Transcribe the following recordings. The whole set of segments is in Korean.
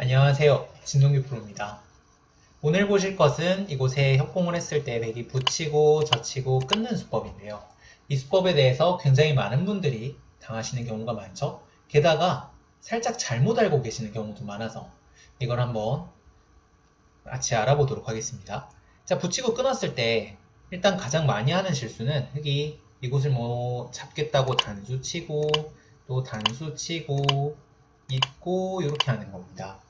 안녕하세요. 진동규 프로입니다. 오늘 보실 것은 이곳에 협공을 했을 때 백이 붙이고 젖히고 끊는 수법인데요. 이 수법에 대해서 굉장히 많은 분들이 당하시는 경우가 많죠. 게다가 살짝 잘못 알고 계시는 경우도 많아서 이걸 한번 같이 알아보도록 하겠습니다. 자, 붙이고 끊었을 때 일단 가장 많이 하는 실수는 흙이 이곳을 뭐 잡겠다고 단수 치고 또 단수 치고 입고 이렇게 하는 겁니다.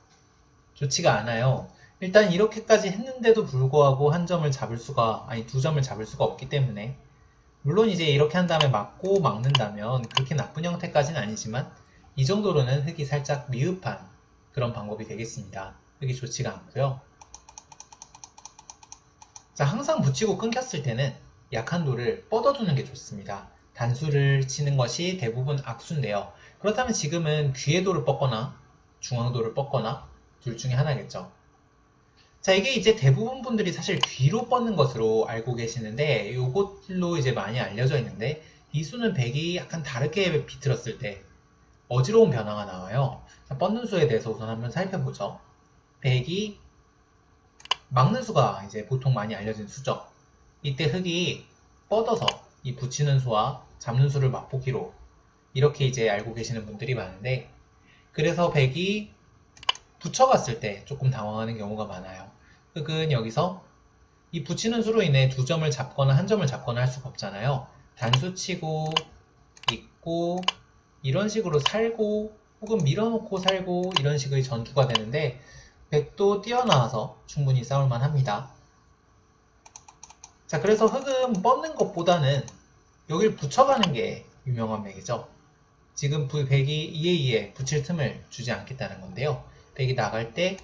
좋지가 않아요. 일단 이렇게까지 했는데도 불구하고 한 점을 잡을 수가 아니 두 점을 잡을 수가 없기 때문에 물론 이제 이렇게 한 다음에 막고 막는다면 그렇게 나쁜 형태까지는 아니지만 이 정도로는 흙이 살짝 미흡한 그런 방법이 되겠습니다. 흙이 좋지가 않고요. 자 항상 붙이고 끊겼을 때는 약한 돌을 뻗어두는 게 좋습니다. 단수를 치는 것이 대부분 악수인데요. 그렇다면 지금은 귀의 돌을 뻗거나 중앙돌을 뻗거나 둘 중에 하나겠죠. 자, 이게 이제 대부분 분들이 사실 귀로 뻗는 것으로 알고 계시는데, 요것로 이제 많이 알려져 있는데, 이 수는 100이 약간 다르게 비틀었을 때 어지러운 변화가 나와요. 자, 뻗는 수에 대해서 우선 한번 살펴보죠. 100이 막는 수가 이제 보통 많이 알려진 수죠. 이때 흙이 뻗어서 이 붙이는 수와 잡는 수를 맛보기로 이렇게 이제 알고 계시는 분들이 많은데, 그래서 100이 붙여갔을 때 조금 당황하는 경우가 많아요. 흙은 여기서 이 붙이는 수로 인해 두 점을 잡거나 한 점을 잡거나 할 수가 없잖아요. 단수 치고 있고 이런 식으로 살고 혹은 밀어놓고 살고 이런 식의 전투가 되는데 백도 뛰어나와서 충분히 싸울만 합니다. 자 그래서 흙은 뻗는 것보다는 여기를 붙여가는 게 유명한 맥이죠. 지금 백이 이에 이에 붙일 틈을 주지 않겠다는 건데요. 백이 나갈 때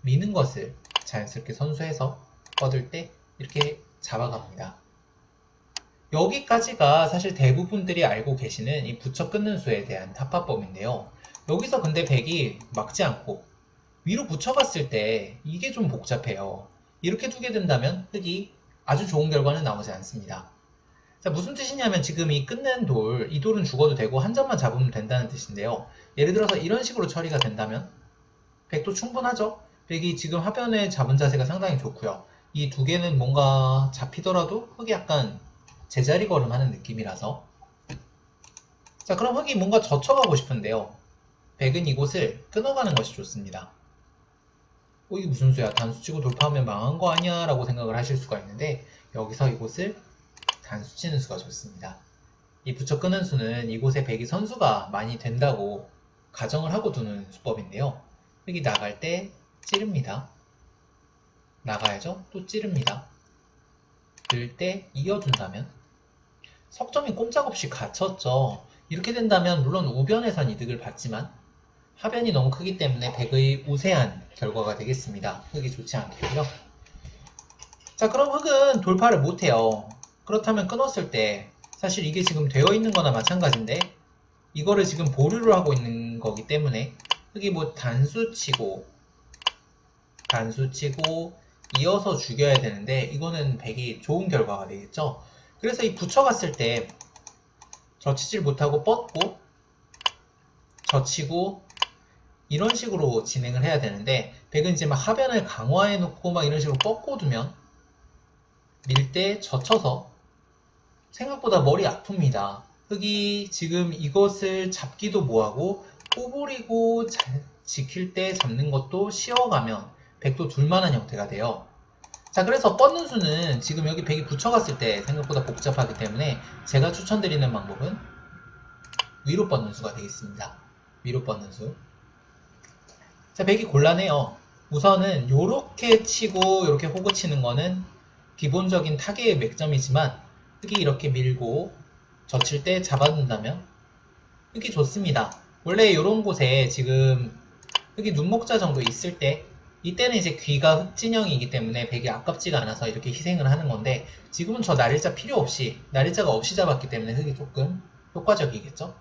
미는 것을 자연스럽게 선수해서 뻗을 때 이렇게 잡아갑니다. 여기까지가 사실 대부분들이 알고 계시는 이 붙여 끊는 수에 대한 타파법인데요. 여기서 근데 백이 막지 않고 위로 붙여갔을 때 이게 좀 복잡해요. 이렇게 두게 된다면 흙이 아주 좋은 결과는 나오지 않습니다. 자, 무슨 뜻이냐면 지금 이 끊는 돌, 이 돌은 죽어도 되고 한 점만 잡으면 된다는 뜻인데요. 예를 들어서 이런 식으로 처리가 된다면 백도 충분하죠. 백이 지금 하변에 잡은 자세가 상당히 좋고요. 이 두 개는 뭔가 잡히더라도 흙이 약간 제자리 걸음하는 느낌이라서 자 그럼 흙이 뭔가 젖혀가고 싶은데요. 백은 이곳을 끊어가는 것이 좋습니다. 어, 이게 무슨 수야? 단수 치고 돌파하면 망한 거 아니야? 라고 생각을 하실 수가 있는데 여기서 이곳을 단수 치는 수가 좋습니다. 이 붙여 끄는 수는 이곳에 백이 선수가 많이 된다고 가정을 하고 두는 수법인데요. 흙이 나갈 때 찌릅니다. 나가야죠. 또 찌릅니다. 들 때 이어준다면 석점이 꼼짝없이 갇혔죠. 이렇게 된다면 물론 우변에선 이득을 받지만 하변이 너무 크기 때문에 백의 우세한 결과가 되겠습니다. 흙이 좋지 않겠고요. 자 그럼 흙은 돌파를 못해요. 그렇다면 끊었을 때 사실 이게 지금 되어 있는 거나 마찬가지인데 이거를 지금 보류를 하고 있는 거기 때문에 흙이 뭐 단수 치고 단수 치고 이어서 죽여야 되는데 이거는 백이 좋은 결과가 되겠죠. 그래서 이 붙여갔을 때 젖히질 못하고 뻗고 젖히고 이런 식으로 진행을 해야 되는데 백은 이제 막 하변을 강화해 놓고 막 이런 식으로 뻗고 두면 밀 때 젖혀서 생각보다 머리 아픕니다. 흙이 지금 이것을 잡기도 뭐하고 꼬부리고 지킬 때 잡는 것도 쉬어가면 백도 둘만한 형태가 돼요. 자 그래서 뻗는 수는 지금 여기 백이 붙여갔을 때 생각보다 복잡하기 때문에 제가 추천드리는 방법은 위로 뻗는 수가 되겠습니다. 위로 뻗는 수. 자 백이 곤란해요. 우선은 요렇게 치고 이렇게 호구 치는 거는 기본적인 타개의 맥점이지만 흙이 이렇게 밀고 젖힐 때 잡아둔다면 흙이 좋습니다. 원래 이런 곳에 지금 흙이 눈목자 정도 있을 때 이때는 이제 귀가 흑진형이기 때문에 백이 아깝지가 않아서 이렇게 희생을 하는 건데 지금은 저 날일자 필요 없이 날일자가 없이 잡았기 때문에 흙이 조금 효과적이겠죠?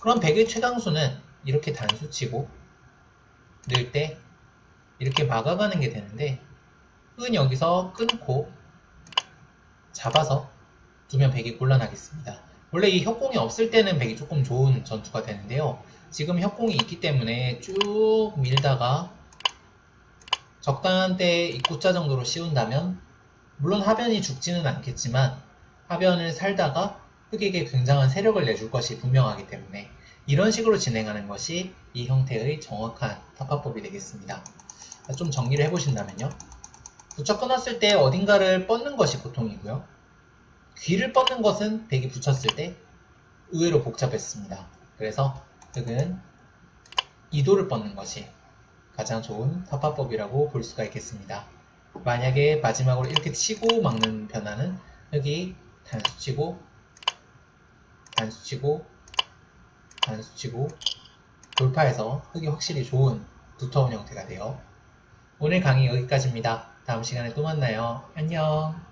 그럼 백의 최강수는 이렇게 단수치고 넣을 때 이렇게 막아가는 게 되는데 흙은 여기서 끊고 잡아서 두면 백이 곤란하겠습니다 원래 이 협공이 없을 때는 백이 조금 좋은 전투가 되는데요 지금 협공이 있기 때문에 쭉 밀다가 적당한 때에 입구자 정도로 씌운다면 물론 하변이 죽지는 않겠지만 하변을 살다가 흑에게 굉장한 세력을 내줄 것이 분명하기 때문에 이런 식으로 진행하는 것이 이 형태의 정확한 타파법이 되겠습니다. 좀 정리를 해보신다면요. 붙여 끊었을 때 어딘가를 뻗는 것이 보통이고요. 귀를 뻗는 것은 백이 붙였을 때 의외로 복잡했습니다. 그래서 흑은 이도를 뻗는 것이 가장 좋은 타파법이라고 볼 수가 있겠습니다. 만약에 마지막으로 이렇게 치고 막는 변화는 흑이 단수 치고 단수 치고 단수 치고 돌파해서 흑이 확실히 좋은 두터운 형태가 돼요. 오늘 강의 여기까지입니다. 다음 시간에 또 만나요. 안녕.